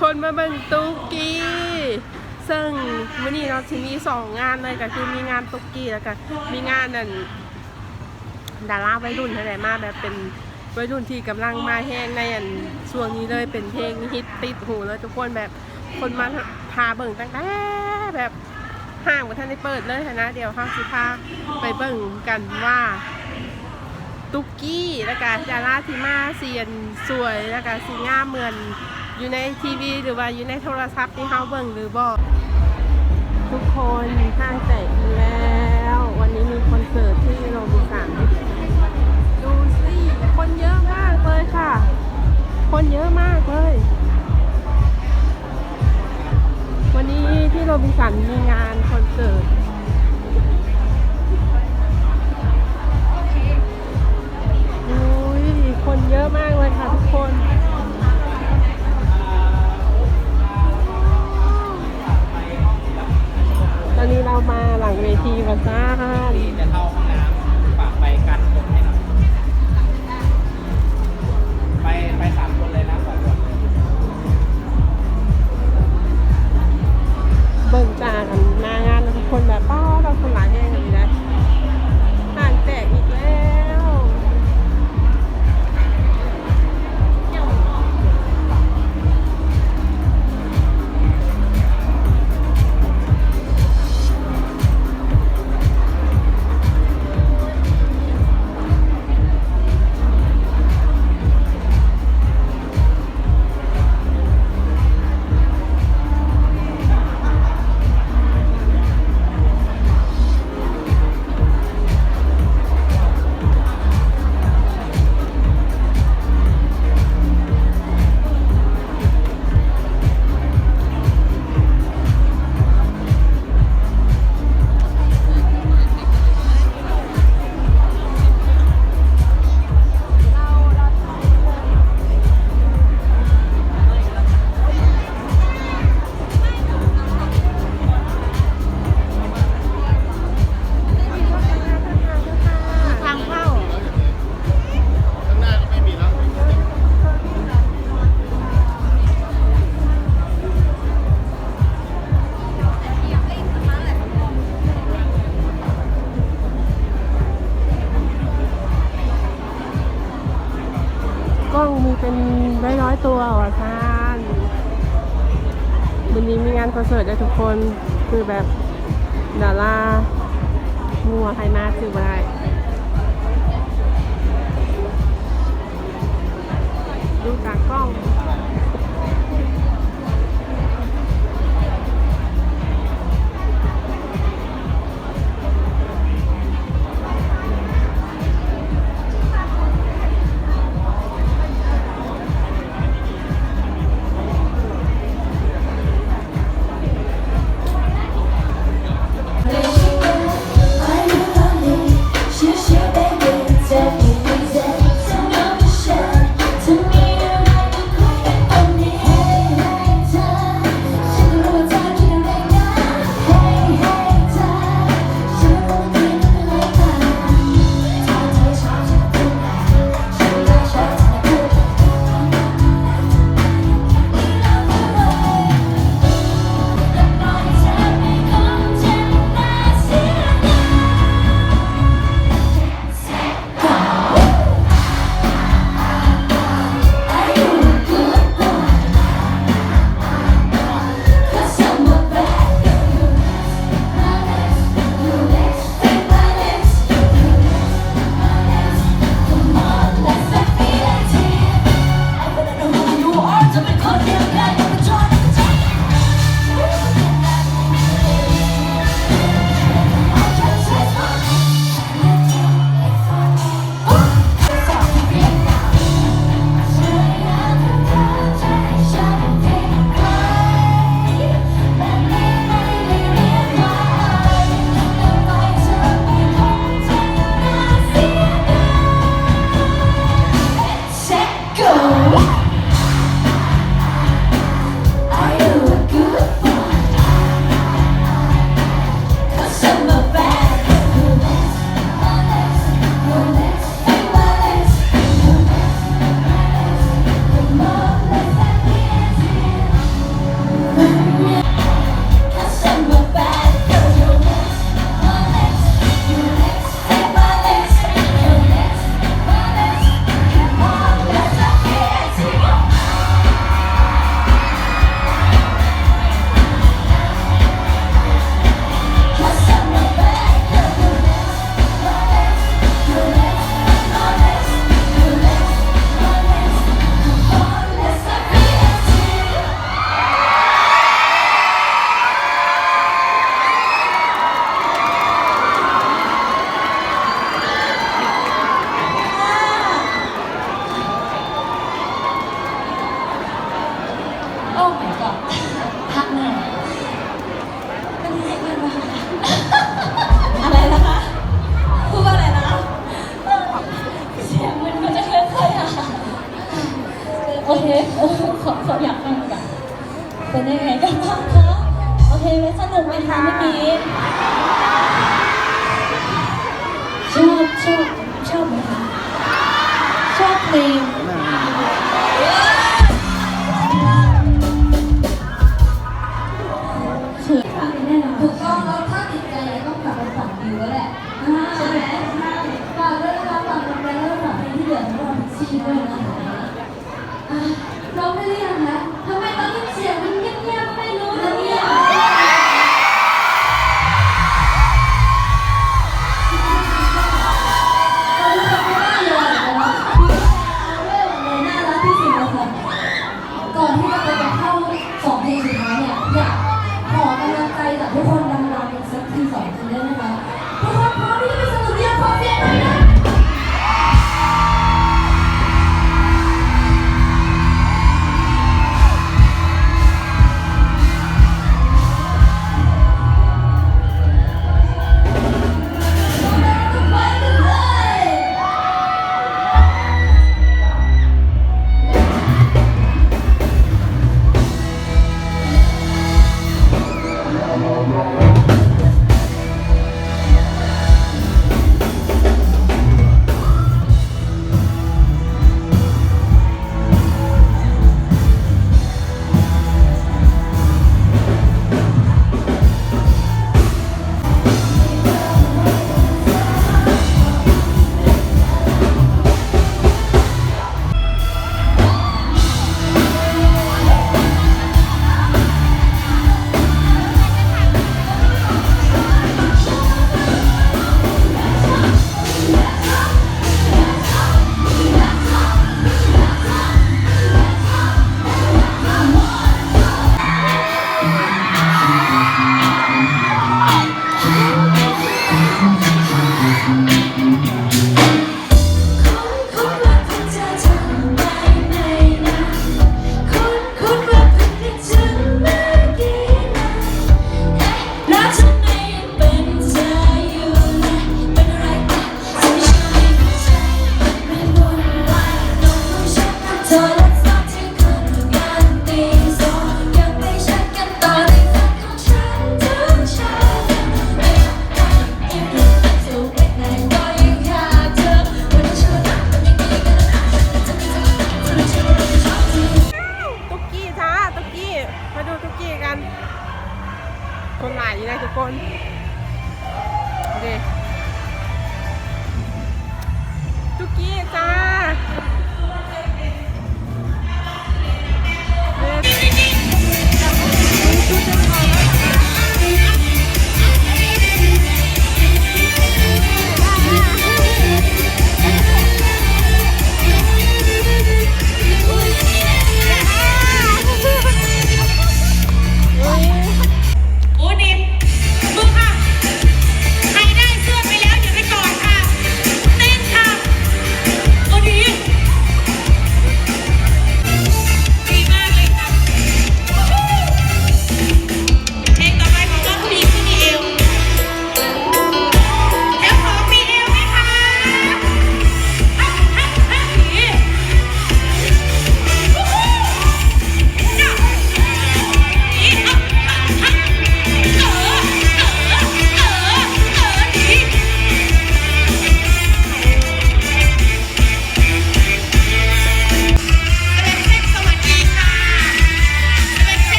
คนมาเบิ่งตุกกี้ซึ่งวันนี้เราจะมีสองงานเลยก็คือมีงานตุกกี้แล้วก็มีงานนั่นดาราวัยรุ่นอะไรมาแบบเป็นวัยรุ่นที่กำลังมาแห้งในอันช่วงนี้เลยเป็นเพลงฮิตติดหูแล้วทุกคนแบบคนมาพาเบิ่งตั้งแต่แบบห้างว่าท่านได้เปิดเลยนะเดี๋ยวห้างสิพาไปเบิ่งกันว่าตุกกี้แล้วก็ดาราที่มาเสียนสวยแล้วก็สีงามเหมือน อยู่ในทีวีหรือว่าอยู่ในโทรศัพท์ที่เฮาเบิ่งหรือบ่ทุกคนห้างแตกแล้ว วันนี้มีคอนเสิร์ตที่โรบินสันดูสิคนเยอะมากเลยค่ะ คนเยอะมากเลย วันนี้ที่โรบินสันมีงานคอนเสิร์ตอุ้ยคนเยอะมากเลยค่ะทุกคน อนนี้เรามาหลังเวทีมาซ่า วันนี้มีงานคอนเสิร์ตเลยทุกคนคือแบบดารามัวไฮมาซื้อมาได้ดูจากกล้อง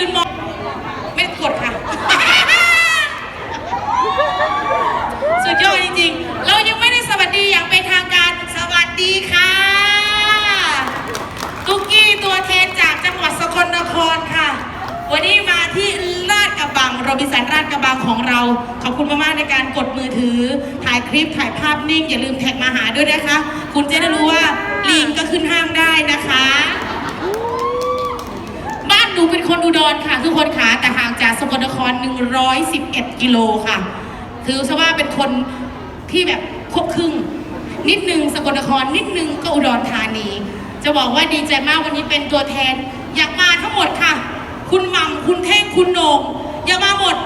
ืนมอง ไม่กดค่ะ สุดยอดจริงๆ เรายังไม่ได้สวัสดีอย่างเป็นทางการ สวัสดีค่ะ ตุกกี้ตัวเทนจากจังหวัดสกลนครค่ะ วันนี้มาที่ลาดกระบังโรบินสันลาดกระบังของเรา ขอบคุณมากๆในการกดมือถือ ถ่ายคลิปถ่ายภาพนิ่ง อย่าลืมแท็กมาหาด้วยนะคะ คุณเจะได้รู้ว่าลิงก็ขึ้นห้างได้นะคะ นูเป็นคนอุดรค่ะ ทุกคนค่ะแต่ห่างจากสกลนคร 111 กิโลค่ะถือซะว่าเป็นคนที่แบบครบครึ่ง นิดนึงสกลนครนิดนึงก็อุดรธานี จะบอกว่าดีใจมากวันนี้เป็นตัวแทน อยากมาทั้งหมดค่ะ คุณม่ำคุณเท่งคุณโหนงอยากมาหมด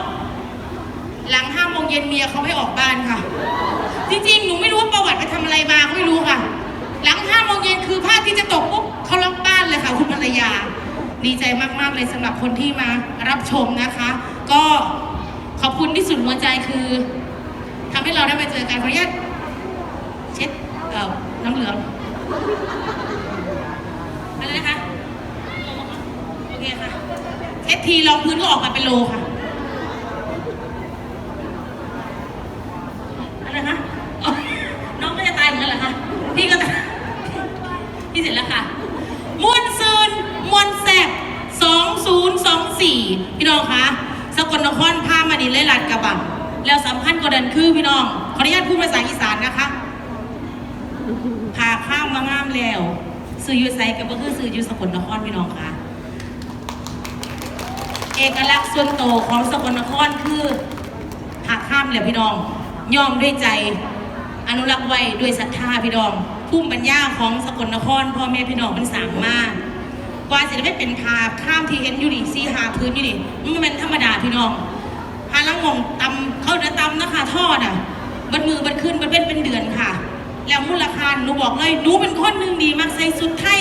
หลังห้าโมงเย็นเมียเขาให้ออกบ้านค่ะ จริงๆ หนูไม่รู้ว่าประวัติไปทำอะไรมาเขาไม่รู้ค่ะ หลังห้าโมงเย็นคือภาพที่จะตกปุ๊บเขาล็อกบ้านเลยค่ะ คุณภรรยา ดีใจมาก ๆ เลยสำหรับคนที่มารับชมนะคะ ก็ขอบคุณที่สุดหัวใจคือทำให้เราได้มาเจอกันขออนุญาตเช็ดเอ่อน้ำเหลืองอะไรนะคะ โอเคค่ะเช็ดทีรองพื้นก็ออกมาเป็นโลค่ะ อะไรคะอ๋อน้องก็จะตายเหมือนกันเหรอคะ พี่ก็ตายพี่เสร็จแล้วค่ะ มวนซืนมวนแสบ2024 พี่น้องคะสกลนครพามาดิเลยลาดกระบัง แล้วสำคัญกว่านั้นคือพี่น้อง ขออนุญาตพูดภาษาอีสานนะคะพาข้ามมางามแล้วสื่อยูไซกับก็คือสื่อยูสกลนครพี่น้องคะเอกลักษณ์ส่วนโตวของสกลนครคือหักข้ามเลยพี่น้อง ยอมด้วยใจ อนุรักษ์ไว้ด้วยศรัทธาพี่น้องภูมิปัญญาของสกลนครพ่อแม่พี่น้องมันสามมาก ว่าจะได้ไม่เป็นภาพข้ามที่เห็นอยู่นี่ซีหาพื้นอยู่นี่มันเป็นธรรมดาพี่น้องพาลังมองตำเขาเนื้อตำนะคะทอดอะบันมือบันขึ้นบันเป็นเป็นเดือนค่ะ แล้วมูลค่าหนูบอกเลยหนูเป็นคนหนึ่งดีมักใส่สุดไทย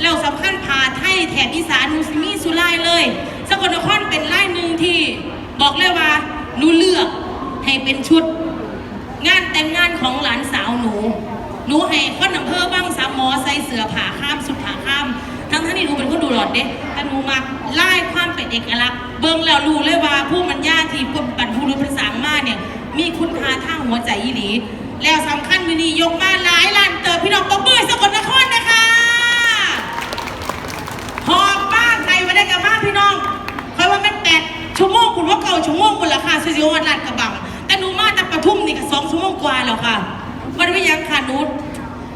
แล้วสำคัญผ่าไทยแถบอีสานหนูสิมีสุไลเลยสกลนครเป็นไล่หนึ่งที่บอกเลยว่าหนูเลือกให้เป็นชุด งานแต่งงานของหลานสาวหนู หนูให้คนอำเภอบ้างสามหมอใส่เสือผ่าข้ามสุดผ่าข้าม ทั้งท่านที่หนูเป็นคนดูหลอดเด้แต่หนูมาไล่ความเป็นเอกลักษณ์เบิ่งแล้วรู้เลยว่าผู้มันญาติผู้บรรพุรุษภาษามาเนี่ยมีคุณค่าทางหัวใจอีหลี แล้วสำคัญมินียกมาหลายล้านเติบพี่น้องปรบมือสกลนครนะคะหอบบ้านใครมาได้กับบ้านพี่น้องคอยว่ามันแปดชั่วโมงคุณว่าเก่าชั่วโมงคุณราคาซื้อวันลาดกระบังแต่หนูมาแต่ปทุมนี่ก็สองชั่วโมงกว่าแล้วค่ะมันไม่ยังค่ะหนู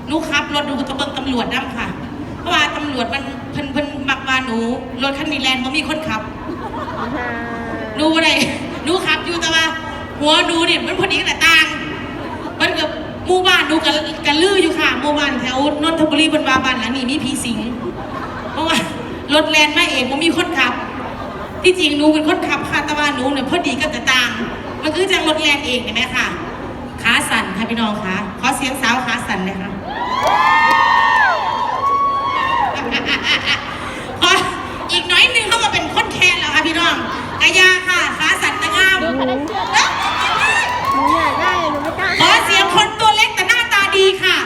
หนูขับรถดูตะเบิงตำรวจน้ำค่ะ เพราะว่าตำรวจมันเพิ่นเพิ่นมักว่าหนูรถคันนี้แลนด์เพราะมีคนขับหนูอะไรหนูขับอยู่แต่ว่า หัวหนูเนี่ยมันพอดีกับต่าง มันกับหมู่บ้านหนูกันกันลืออยู่ค่ะหมู่บ้านแถวนนทบุรีบนบาบ้านหลังนี้มีผีสิง เพราะว่ารถแลนด์มาเองมันมีคนขับ ที่จริงหนูเป็นคนขับค่ะแต่ว่าหนูเนี่ยพอดีกับแต่ต่าง มันคือจังรถแลนด์เองเห็นไหมค่ะขาสั่นค่ะพี่น้องคะขอเสียงสาวขาสั่นเลยค่ะ ขออีกหน้อยหนึงเขาก็เป็นคนแคนแล้วค่ะพี่น้องกายาค่ะขาสั่นตะงามหนูอยากได้หนูไม่กล้าขอเสียงคนตัวเล็กแต่หน้าตาดีค่ะ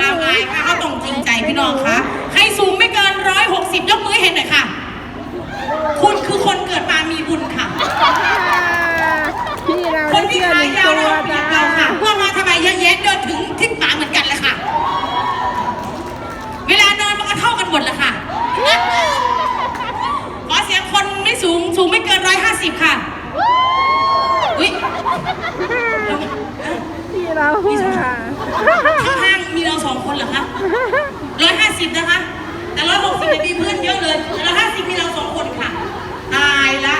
ตามอายค่ะเขาต้องจริงใจพี่น้องคะใครสูงไม่เกินร้อยหกสิบยกมือให้เห็นหน่อยค่ะ คุณคือคนเกิดมามีบุญค่ะ พี่เราคได้นที่เสื้อขาหนึ่งยาวตัวเราเปรียจ้าบเราค่ะพวกมาทำไม เยอะแยะเดินถึงที่ปากเหมือนกันเลยค่ะ เวลานอนมันก็เท่ากันหมดแหละค่ะ ขอเสียงคนไม่สูงสูงไม่เกินร้อยห้าสิบค่ะ อุ้ยพี่เราค่ะข้างๆมีเราสองคนเหรอคะร้อยห้าสิบนะคะ แต่ร้อยหกสิบเนี่ยมีเพื่อนเยอะเลยแต่ร้อยห้าสิบมีเราสองคนค่ะ ตายละ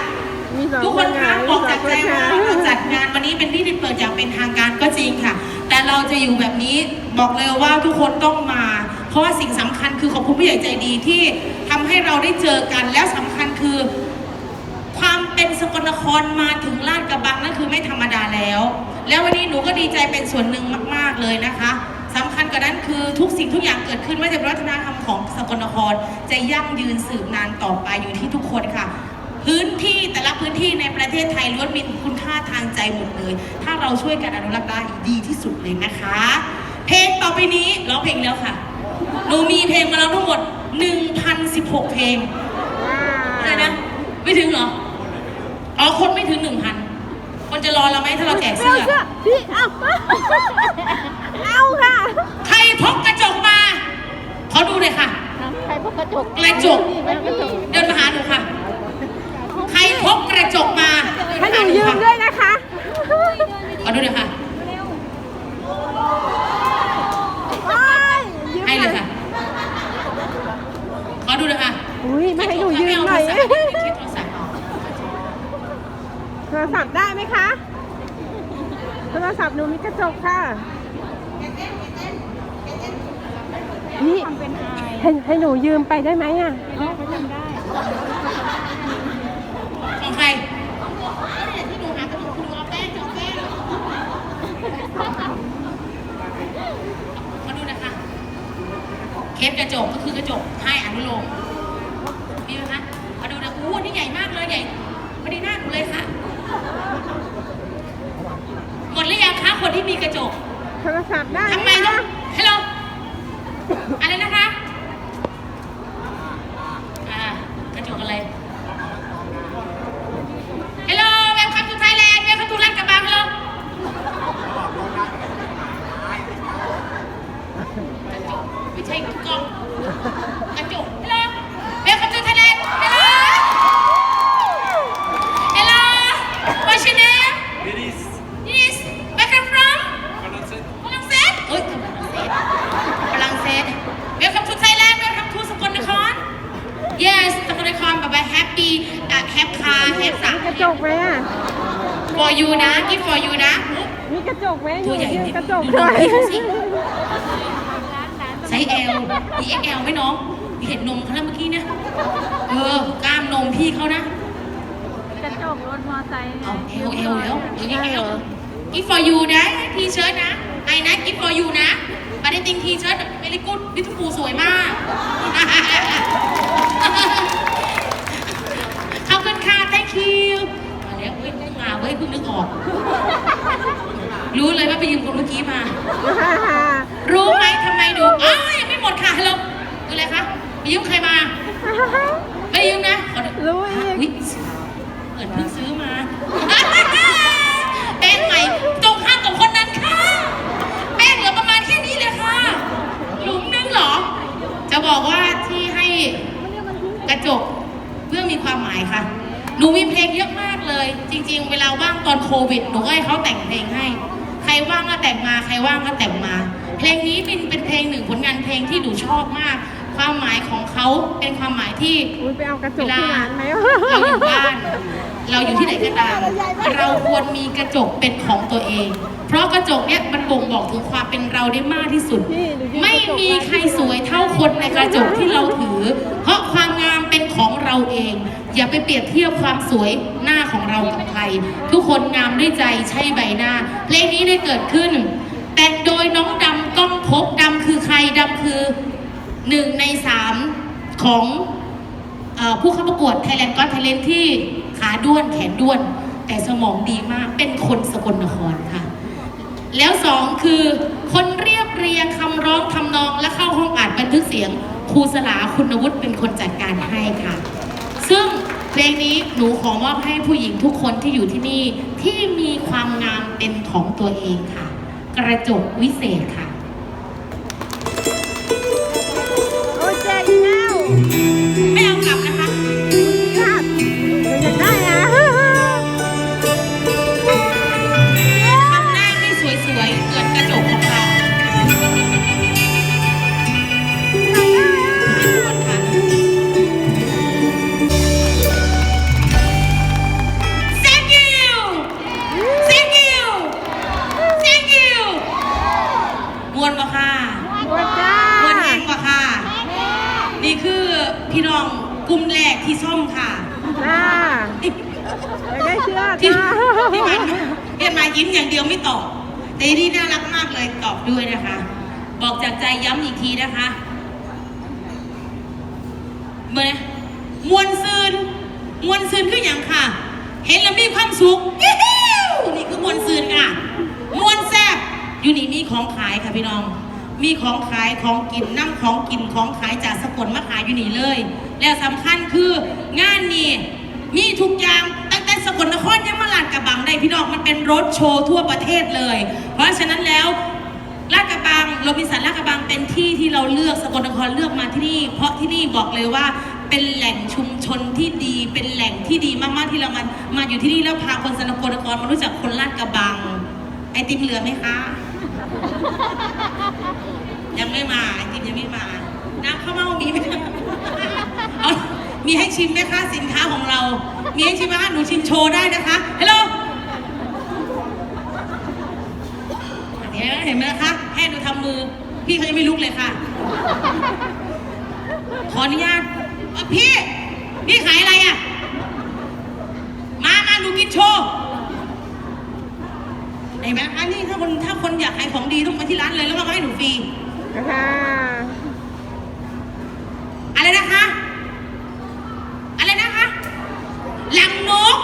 มีสอง ทุกคคนนค่ะคะมีบอกสอจางกคใจนค่ะว่าเราจัดงานวันนี้เป็นที่ที่เปิดอย่างเป็นทางการก็จริงค่ะ แต่เราจะอยู่แบบนี้บอกเลยว่าทุกคนต้องมา เพราะว่าสิ่งสำคัญคือขอบคุณผู้ใหญ่ใจดีที่ทำให้เราได้เจอกันแล้วสำคัญคือ ความเป็นสกลนครมาถึงลาดกระบังนั่นคือไม่ธรรมดาแล้ว แล้ววันนี้หนูก็ดีใจเป็นส่วนหนึ่งมาก ๆเลยนะคะสำคัญกว่านั้นคือทุกสิ่งทุกอย่างเกิดขึ้นไม่ใช่วัฒนธรรมของสกลนคร จะยั่งยืนสืบนานต่อไปอยู่ที่ทุกคนค่ะ พื้นที่แต่ละพื้นที่ในประเทศไทยล้วนมีคุณค่าทางใจหมดเลย ถ้าเราช่วยกันอนุรักษ์ได้ดีที่สุดเลยนะคะ เพลงต่อไปนี้ร้องเพลงแล้วค่ะหนูมีเพลงมาแล้วทั้งหมด 1,016 เพลงอะไรนะ ไม่ถึงเหรอ อ๋อ คนไม่ถึงหนึ่งพันคนจะรอเราไหมถ้าเราแจกไม่เสื้เอาอเสื้อ พี่เอาเอาค่ะ ใครพกกระจกมา ขอดูเลยค่ะ ใครพกกระจกกระจกแม่กระจกเดินมาหาหนูค่ะใคร พกกระจกมาให้หนูยืมด้วยนะคะขอดูหน่อยค่ะว้ายยืมให้เลยค่ะขอดูหน่อยค่ะอุ้ยไม่ให้หนูยืมหน่อยไม่เอาโทรศัพท์ไม่เอาโทรศัพท์เอาโทรศัพท์ได้ไหมคะ โทรศัพท์หนูมีกระจกค่ะนี่ให้ให้หนูยืมไปได้ไหมอะ ของใครที่หนูหากระจกคุณหนูเอาแป้งเอาแป้งมาดูนะคะ เคสกระจกก็คือกระจกให้อนุโลมมีไหมคะมาดูนะอู้อันนี่ใหญ่มากเลยใหญ่พอดีหน้าหนูเลยค่ะ หมดหรือยังคะคนที่มีกระจกโทรศัพท์ได้ทำไหไมมต้อคะงฮัลโหลอะไรนะคะอ่ากระจกอะไรฮัลโหลเวลคัมทูไทยแลนด์เวลคัมทูลาดกระบังฮัลโหลกระจกไม่ใช่กล้องกระจกฮัลโหลเวลคัมทูไทยแลนด์ฮัลโหลฮัลโหล what's your name Dennis Yes where come from ฝรั่งเศส ฝรั่งเศสเอ้ยฝรั่งเศส Welcome to Thailand Welcome to สกลนคร Yes สกลนครแบบว่า happy อะ have car have สาม กระจกไหมอะ for you นะ give for you นะมีกระจกไหมหตันูวใหญ่ยืมดิกระจกดูด้วยพี่เขาสิไซส์ L มี XL ไหมน้อง เห็นนมเขาแล้วเมื่อกี้เนี่ยเออกล้ามนมพี่เขานะ กระจกรถมอไซค์เอาเอลเอลแล้วเอลเอล give for you นะ ทีเชิ้ตนะ ไอ้นะ give for you นะปาได้ติงทีเชิ้ต very good ลิทฟูสวยมาก ขอบคุณค่ะ thank you มาแล้วเฮ้ยเพิ่งมาเว้ยเพิ่งนึกออก รู้เลยว่าไปยืมคนเมื่อกี้มา รู้ไหมทำไมดูอ้าวยังไม่หมดค่ะฮัลโหลดูอะไรคะไปยืมใครมาไปยืมนะขอดูรู้อีกอุ๊ยเหมือนเพิ่งซื้อมาแป้งใหม่ตรงข้ามกับคนนั้นค่ะแป้งเหลือประมาณแค่นี้เลยค่ะ หลุมนึงเหรอ จะบอกว่าที่ให้กระจกเพื่อมีความหมายค่ะ หนูมีเพลงเยอะมาก เลย จริง ๆ เวลาว่างตอนโควิดหนูก็ให้เขาแต่งเพลงให้ ใครว่างก็แต่งมาใครว่างก็แต่งมา เพลงนี้เป็นเป็นเพลงหนึ่งผลงานเพลงที่หนูชอบมาก ความหมายของเขาเป็นความหมายที่อุ้ยไปเอากระจเวกลาที่ร้านไหม เราอยู่บ้าน เราอยู่ที่ไหนก็ตาม เราควรมีกระจกเป็นของตัวเอง เพราะกระจกเนี้ยมันบ่งบอกถึงความเป็นเราได้มากที่สุดพี่หนูยืมไม่กระจกมีใครสวยเท่าคนในกระจกที่เรา อย่าไปเปรียบเทียบความสวยหน้าของเรากับใคร ทุกคนงามด้วยใจใช่ใบหน้า เพลงนี้ได้เกิดขึ้น แต่โดยน้องดำก้องพบดำคือใครดำคือหนึ่งในสามของอผู้เข้าประกวด Thailand Got Talent ที่ขาด้วนแขนด้วน แต่สมองดีมากเป็นคนสกลนครค่ะ แล้วสองคือคนเรียบเรียงคำร้องทำนองและเข้าห้องอัดบันทึกเสียงครูสลาคุณวุฒิเป็นคนจัดการให้ค่ะ ซึ่งเพลงนี้หนูขอมอบให้ผู้หญิงทุกคนที่อยู่ที่นี่ที่มีความงามเป็นของตัวเองค่ะ กระจกวิเศษค่ะ ของขายค่ะพี่น้อง มีของขายของกินน้ำของกินของขายจากสกลมาขายอยู่นี่เลย แล้วสำคัญคืองานนี้มีทุกอย่างตั้งแต่สกลนครยังมาลาดกระบังได้พี่น้องมันเป็นรถโชว์ทั่วประเทศเลย เพราะฉะนั้นแล้วลาดกระบังโรบินสันลาดกระบังเป็นที่ที่เราเลือกสกลนครเลือกมาที่นี่ เพราะที่นี่บอกเลยว่าเป็นแหล่งชุมชนที่ดี เป็นแหล่งที่ดีมากๆที่เรามามาอยู่ที่นี่แล้วพาคนสกลนครมารู้จักคนลาดกระบัง ไอติมเหลือไหมคะ ยังไม่มาไอติมยังไม่มา น้ำข้าวเม่ามีไหมเอามีให้ชิมไหมคะสินค้าของเรา มีให้ชิมไหมคะหนูชิมโชว์ได้นะคะฮัลโหลเห็นไหมนไหมคะแค่หนูทำมือ พี่เขายังไม่ลุกเลยค่ะ ขออนุญาตพี่ พี่ขายอะไรอะ มามาหนูกินโชว์ นไหมคะนี่ถ้าคนถ้าคนอยากขายของดีต้องมาที่ร้านเลยแล้วก็ให้หนูฟรีนะคะอะไรนะคะ อะไรนะคะหลังนก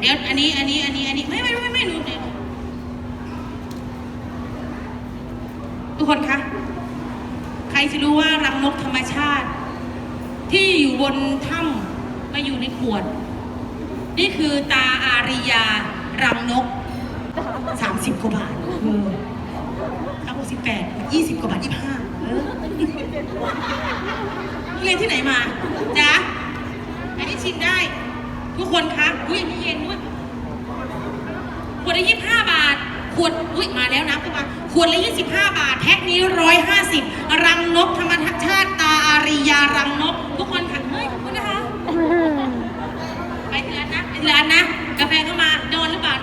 เดี๋ยวอันนี้อันนี้อันนี้อันนี้ไม่ไม่ไม่ไม่หนูเดี๋ยวทุกคนคะใครจะรู้ว่ารังนกธรรมชาติ ที่อยู่บนถ้ำมาอยู่ในขวด นี่คือตาอาริยา รังนกสามสิบกว่าบาทเออเอาสิบแปดยี่สิบกว่าบาทยี่ห้าเรียนที่ไหนมาจ๊ะอันนี้ชิมได้ ทุกคนคะอุ้ยอันนี้เย็นด้วยขวดละยี่ห้าบาท ขวดอุ้ยมาแล้วนะขึ้นมาขวดละยี่สิบห้าบาท แพ็คนี้ร้อยห้าสิบรังนกธรรมชาติตาอาริยารังนก ทุกคนค่ะเฮ้ยขอบคุณนะคะ ไปทีละนนะไปทีละนะ กาแฟเข้ามาโดนหรือเปล่า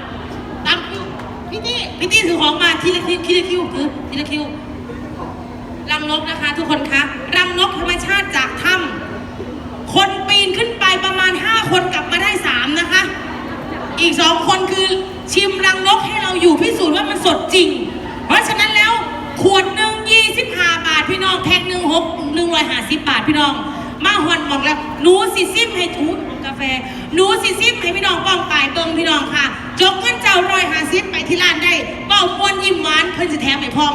ตามคิว พี่ตี้พี่ตี้ถือของมาทีละคิวทีละคิวถือทีละคิวรังนกนะคะ ทุกคนคะรังนกธรรมชาติจากถ้ำคนปีนขึ้นไปประมาณ 5 คนกลับมาได้ 3 นะคะ อีก 2 คนคือชิมรังนกให้เราอยู่พิสูจน์ว่ามันสดจริง เพราะฉะนั้นแล้วขวดหนึ่ง25บห้าบาทพี่น้องแพ็คหนึ่งหกหนึ่งร้อยห้าสิบบาทพี่น้อง มาหอนบอกแล้วหนูสิซิมให้ทุกกาแฟหนูสิซิมให้พี่น้องป้องปลายเบิงพี่น้องค่ะจกเงินเจ้าร้อยห้าสิบไปที่ร้านได้เป้ามวนยิ้มหวานเพิ่นจะแถมให้พร้อม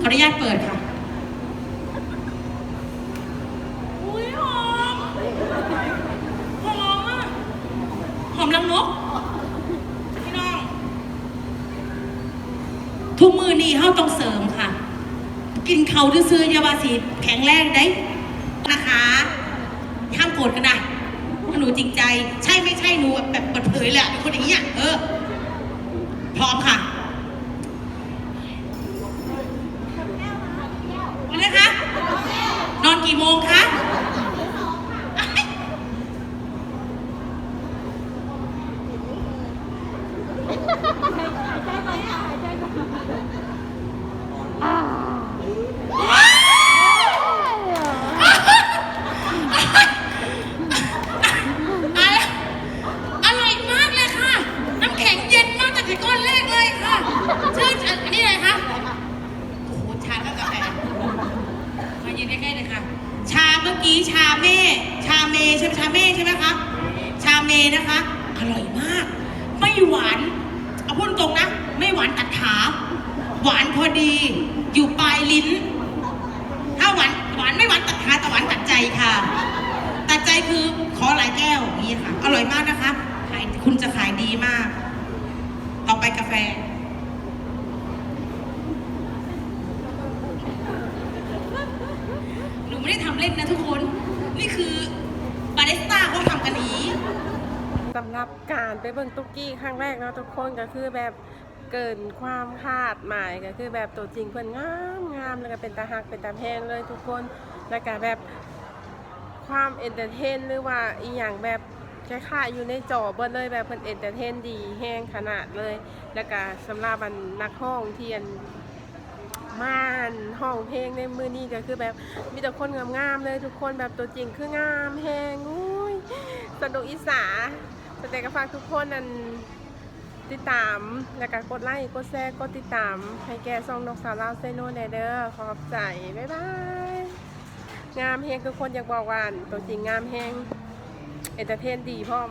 ขออนุญาตเปิดค่ะอุ้ยหอมหอมอะหอมลังนกพี่น้อง ทุกมือนี้เฮาต้องเสริมค่ะ กินเขาซื้อๆอยาบาสีแข็งแรงได้นะคะห้ามโกรธกันนะหนูจริงใจ ใช่ไม่ใช่หนูแบบเปิดเผยเลยอะเป็นคนอย่างเนี้อะเออ พร้อมค่ะวันนี้คะ นอนกี่โมงคะ อะไรอร่อยมากเลยค่ะ น้ำแข็งเย็นมากจากที่ก้อนแรกเลยค่ะชื่ออันนี้อะไรคะโอ้โหชากับกาแฟมายืนใกล้ๆเลยค่ะ ชาเมื่อกี้ชาเม่ ชาเมใช่ไหมชาเม่ใช่ไหมคะ ชาเมนะคะ อร่อยมาก ไม่หวาน เอาพูดตรงนะ ไม่หวานตัดขา หวานพอดี อยู่ปลายลิ้น ถ้าหวานหวานไม่หวานตัดขาแต่หวานตัดใจค่ะ ตัดใจคือขอหลายแก้วอย่างนี้ค่ะ อร่อยมากนะคะขายคุณจะขายดีมาก ต่อไปกาแฟ หนูไม่ได้ทำเล่นนะทุกคน นี่คือบาริสต้าเขาทำกันนี้ สำหรับการไปเบิ่งตุ๊กกี้ครั้งแรกเนาะทุกคนก็คือแบบเกินความคาดหมายก็คือแบบตัวจริงเพิ่นงามงามแล้วก็เป็นตาหักเป็นตาแพงเลยทุกคนแล้วก็แบบความเอนเตอร์เทนหรือว่าอีหยังแบบคล้ายๆอยู่ในจอเบิดเลยแบบเพิ่นเอนเตอร์เทนดีแห้งขนาดเลย แล้วก็สำหรับอันนักห้องเทียนม่านห้องเพลงในมือนี้ก็คือแบบมีแต่คนงามๆเลยทุกคนแบบตัวจริงคืองามแฮงอุ้ยสนุกอีสา สเต็กฝากทุกคนนั้นติดตาม แล้วก็กดไลค์ กดแชร์ กดติดตาม ให้แกซองนกสาวลาวเซโนแนเดอร์ขอบใจ บ๊ายบาย งามแฮงทุกคนอยากบอกว่าตัวจริงงามแฮงเอนเตอร์เทนดีพร้อม